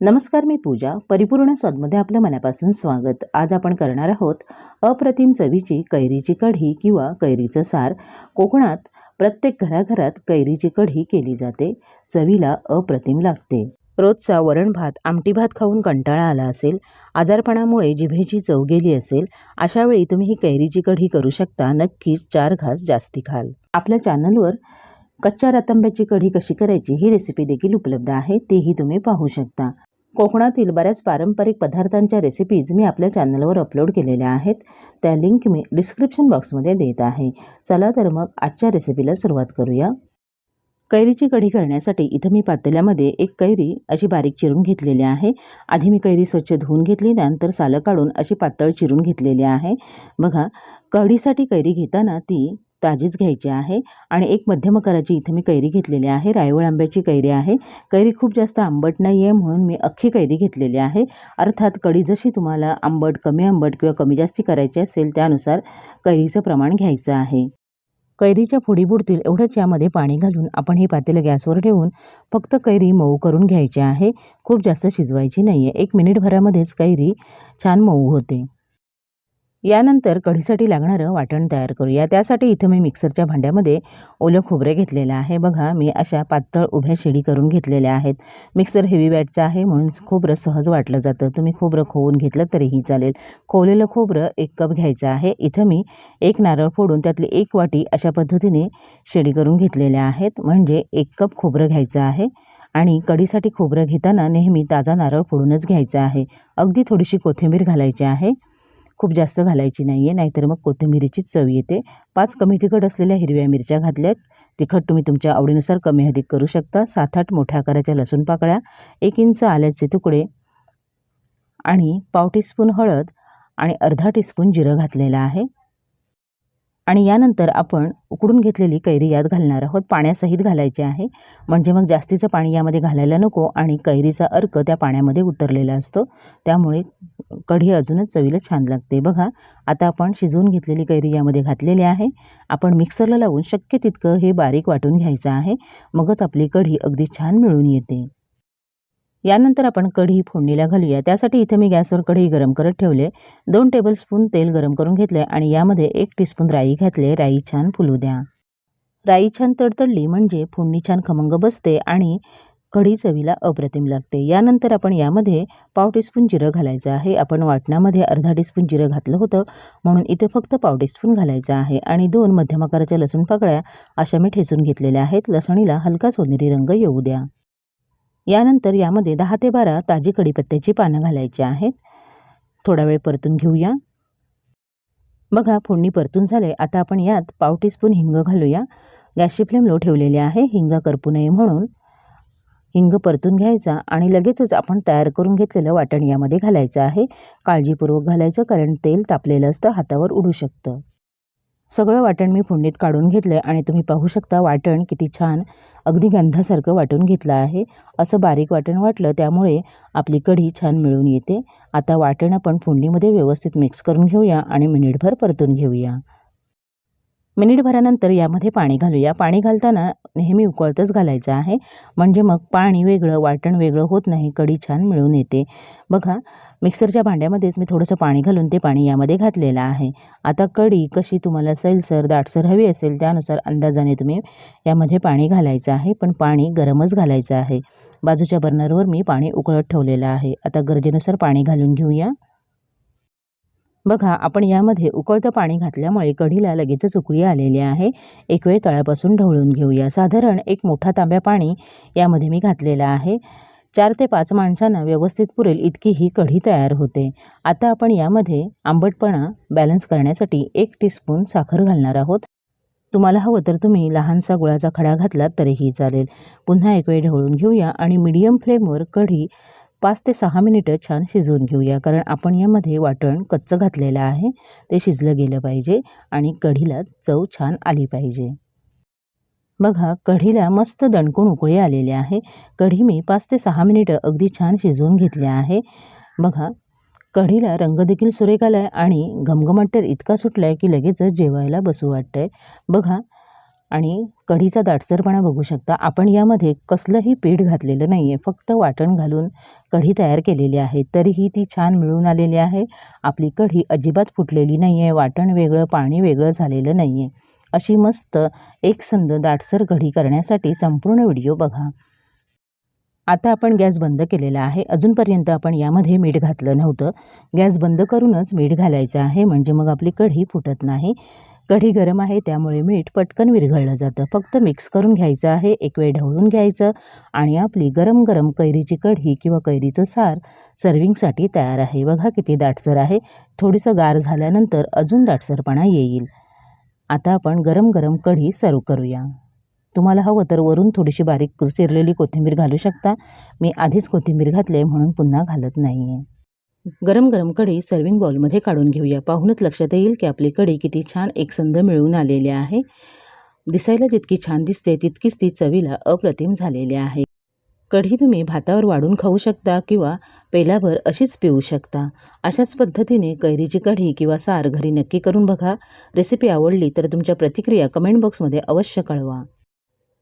नमस्कार मी पूजा. परिपूर्ण स्वादमध्ये आपलं मनापासून स्वागत. आज आपण करणार आहोत अप्रतिम चवीची कैरीची कढी किंवा कैरीचं सार. कोकणात प्रत्येक घराघरात कैरीची कढी केली जाते. चवीला अप्रतिम लागते. रोजचा वरण भात आमटी भात खाऊन कंटाळा आला असेल आजारपणामुळे जिभेची चव गेली असेल अशा वेळी तुम्ही ही कैरीची कढी करू शकता. नक्कीच चार घास जास्ती खाल. आपल्या चॅनलवर कच्च्या रतांब्याची कढी कशी करायची ही रेसिपी देखील उपलब्ध आहे तेही तुम्ही पाहू शकता. कोकणातील बऱ्याच पारंपरिक पदार्थांच्या रेसिपीज मी आपल्या चॅनलवर अपलोड केलेल्या आहेत. त्या लिंक मी डिस्क्रिप्शन बॉक्समध्ये देत आहे. चला तर मग आजच्या रेसिपीला सुरुवात करूया. कैरीची कढी करण्यासाठी इथं मी पातेल्यामध्ये एक कैरी अशी बारीक चिरून घेतलेली आहे. आधी मी कैरी स्वच्छ धुवून घेतली त्यानंतर सालं काढून अशी पातळ चिरून घेतलेली आहे. बघा कढीसाठी कैरी घेताना ती ताजीच घ्यायची आहे. आणि एक मध्यम आकाराची इथे मी कैरी घेतलेली आहे. रायवळ आंब्याची कैरी आहे. कैरी खूप जास्त आंबट नाही आहे म्हणून मी अख्खी कैरी घेतलेली आहे. अर्थात कडी जशी तुम्हाला आंबट कमी आंबट किंवा कमी जास्ती करायची असेल त्यानुसार कैरीचं प्रमाण घ्यायचं आहे. कैरीच्या फोडी बुडतील एवढंच यामध्ये पाणी घालून आपण हे पातेलं गॅसवर ठेवून फक्त कैरी मऊ करून घ्यायची आहे. खूप जास्त शिजवायची नाही आहे एक मिनिटभरामध्येच कैरी छान मऊ होते. यानंतर कढीसाठी लागणारं वाटण तयार करूया. त्यासाठी इथं मी मिक्सरच्या भांड्यामध्ये ओलं खोबरे घेतलेलं आहे. बघा मी अशा पातळ उभ्या शेडी करून घेतलेल्या आहेत. मिक्सर हेवी बॅटचं आहे म्हणून खोबरं सहज वाटलं जातं. तुम्ही खोबरं खोवून घेतलं तरीही चालेल. खोवलेलं खोबरं एक कप घ्यायचं आहे. इथं मी एक नारळ फोडून त्यातली एक वाटी अशा पद्धतीने शेडी करून घेतलेल्या आहेत. म्हणजे एक कप खोबरं घ्यायचं आहे आणि कढीसाठी खोबरं घेताना नेहमी ताजा नारळ फोडूनच घ्यायचा आहे. अगदी थोडीशी कोथिंबीर घालायची आहे. खूप जास्त घालायची नाही आहे नाहीतर मग कोथिंबिरीचीच चव येते. पाच कमी तिखट असलेल्या हिरव्या मिरच्या घातल्यात. तिखट तुम्ही तुमच्या आवडीनुसार कमी अधिक करू शकता. सात आठ मोठ्या आकाराच्या लसूण पाकळ्या एक इंच आल्याचे तुकडे आणि पाव टीस्पून हळद आणि अर्धा टीस्पून जिरं घातलेलं आहे. आणि यानंतर आपण उकडून घेतलेली कैरी यात घालणार आहोत. पाण्यासहित घालायची आहे. म्हणजे मग जास्तीचं पाणी यामध्ये घालायला नको आणि कैरीचा अर्क त्या पाण्यामध्ये उतरलेला असतो. त्यामुळे कढी अजूनच चवीला छान लागते. बघा आता आपण शिजवून घेतलेली कैरी यामध्ये घातलेली आहे. आपण मिक्सरला लावून शक्य तितकं हे बारीक वाटून घ्यायचं आहे. मगच आपली कढी अगदी छान मिळून येते. यानंतर आपण कढी फोडणीला घालूया. त्यासाठी इथे मी गॅसवर कढी गरम करत ठेवले. दोन टेबलस्पून तेल गरम करून घेतले आणि यामध्ये एक टीस्पून राई घातले. राई छान फुलू द्या. राई छान तडतडली म्हणजे फोडणी छान खमंग बसते आणि कढी चवीला अप्रतिम लागते. यानंतर आपण यामध्ये पाव टीस्पून जिरं घालायचं आहे. आपण वाटणामध्ये अर्धा टीस्पून जिरं घातलं होतं म्हणून इथे फक्त पाव टीस्पून घालायचं आहे आणि दोन मध्यम आकाराच्या लसूण पाकळ्या अशा मी ठेचून घेतलेल्या आहेत. लसणीला हलका सोनेरी रंग येऊ द्या. यानंतर यामध्ये दहा ते बारा ताजी कढीपत्त्याची पानं घालायची आहेत. थोडा वेळ परतून घेऊया. बघा फोडणी परतून झाले. आता आपण यात पाव टीस्पून हिंग घालूया. गॅसची फ्लेम लो ठेवलेली आहे. हिंग करपू नये म्हणून हिंग परतून घ्यायचा आणि लगेचच आपण तयार करून घेतलेलं वाटण यामध्ये घालायचं आहे. काळजीपूर्वक घालायचं कारण तेल तापलेलं असतं हातावर उडू शकतं. सगळं वाटण मी फोडणीत काढून घेतलं आहे आणि तुम्ही पाहू शकता वाटण किती छान अगदी गंधासारखं वाटून घेतलं आहे. असं बारीक वाटण वाटलं त्यामुळे आपली कढी छान मिळून येते. आता वाटण आपण फोडणीमध्ये व्यवस्थित मिक्स करून घेऊया आणि मिनिटभर परतून घेऊया. मिनिटभरानंतर यामध्ये पाणी घालूया. पाणी घालताना नेहमी उकळतच घालायचं आहे. म्हणजे मग पाणी वेगळं वाटण वेगळं होत नाही. कढी छान मिळून येते. बघा मिक्सरच्या भांड्यामध्येच मी थोडंसं पाणी घालून ते पाणी यामध्ये घातलेलं आहे. आता कढी कशी तुम्हाला सैलसर दाटसर हवी असेल त्यानुसार अंदाजाने तुम्ही यामध्ये पाणी घालायचं आहे. पण पाणी गरमच घालायचं आहे. बाजूच्या बर्नरवर मी पाणी उकळत ठेवलेलं आहे. आता गरजेनुसार पाणी घालून घेऊया. बघा आपण यामध्ये उकळतं पाणी घातल्यामुळे कढीला लगेचच उकळी आलेली आहे. एक वेळ तळ्यापासून ढवळून घेऊया. साधारण एक मोठा तांब्या पाणी यामध्ये मी घातलेलं आहे. चार ते पाच माणसांना व्यवस्थित पुरेल इतकी ही कढी तयार होते. आता आपण यामध्ये आंबटपणा बॅलन्स करण्यासाठी एक टीस्पून साखर घालणार आहोत. तुम्हाला हवं तर तुम्ही लहानसा गुळाचा खडा घातलात तरीही चालेल. पुन्हा एक वेळ ढवळून घेऊया आणि मीडियम फ्लेमवर कढी पाच ते सहा मिनिटं छान शिजवून घेऊया. कारण आपण यामध्ये वाटण कच्चं घातलेलं आहे. ते शिजलं गेलं पाहिजे आणि कढीला चव छान आली पाहिजे. बघा कढीला मस्त दणकून उकळी आलेली आहे. कढी मी पाच ते सहा मिनिटं अगदी छान शिजवून घेतले आहे. बघा कढीला रंग देखील सुरेख आला आहे आणि घमघमट तर इतका सुटला आहे की लगेचच जेवायला बसू वाटतं आहे बघा आणि कढीचा दाटसरपणा बघू शकता. आपण यामध्ये कसलंही पीठ घातलेलं नाही आहे फक्त वाटण घालून कढी तयार केलेली आहे. तरीही ती छान मिळून आलेली आहे. आपली कढी अजिबात फुटलेली नाही आहे वाटण वेगळं पाणी वेगळं झालेलं नाही आहे अशी मस्त एकसंध दाटसर कढी करण्यासाठी संपूर्ण व्हिडिओ बघा. आता आपण गॅस बंद केलेला आहे. अजूनपर्यंत आपण यामध्ये मीठ घातलं नव्हतं. गॅस बंद करूनच मीठ घालायचं आहे. म्हणजे मग आपली कढी फुटत नाही. कढी गरम आहे त्यामुळे मीठ पटकन विरघळलं जातं. फक्त मिक्स करून घ्यायचं आहे एक वेळ ढवळून घ्यायचं आणि आपली गरम गरम कैरीची कढी किंवा कैरीचं सार सर्विंगसाठी तयार आहे. बघा किती दाटसर आहे. थोडंसं गार झाल्यानंतर अजून दाटसरपणा येईल. आता आपण गरम गरम कढी सर्व करूया. तुम्हाला हवं तर वरून थोडीशी बारीक चिरलेली कोथिंबीर घालू शकता. मी आधीच कोथिंबीर घातली आहे म्हणून पुन्हा घालत नाही आहे गरम गरम कढी सर्विंग बॉलमध्ये काढून घेऊया. पाहूनच लक्षात येईल की आपली कढी किती छान एकसंध मिळून आलेली आहे. दिसायला जितकी छान दिसते तितकीच ती चवीला अप्रतिम झालेली आहे. कढी तुम्ही भातावर वाढून खाऊ शकता किंवा पेल्यावर अशीच पिऊ शकता. अशाच पद्धतीने कैरीची कढी किंवा सार घरी नक्की करून बघा. रेसिपी आवडली तर तुमच्या प्रतिक्रिया कमेंट बॉक्समध्ये अवश्य कळवा.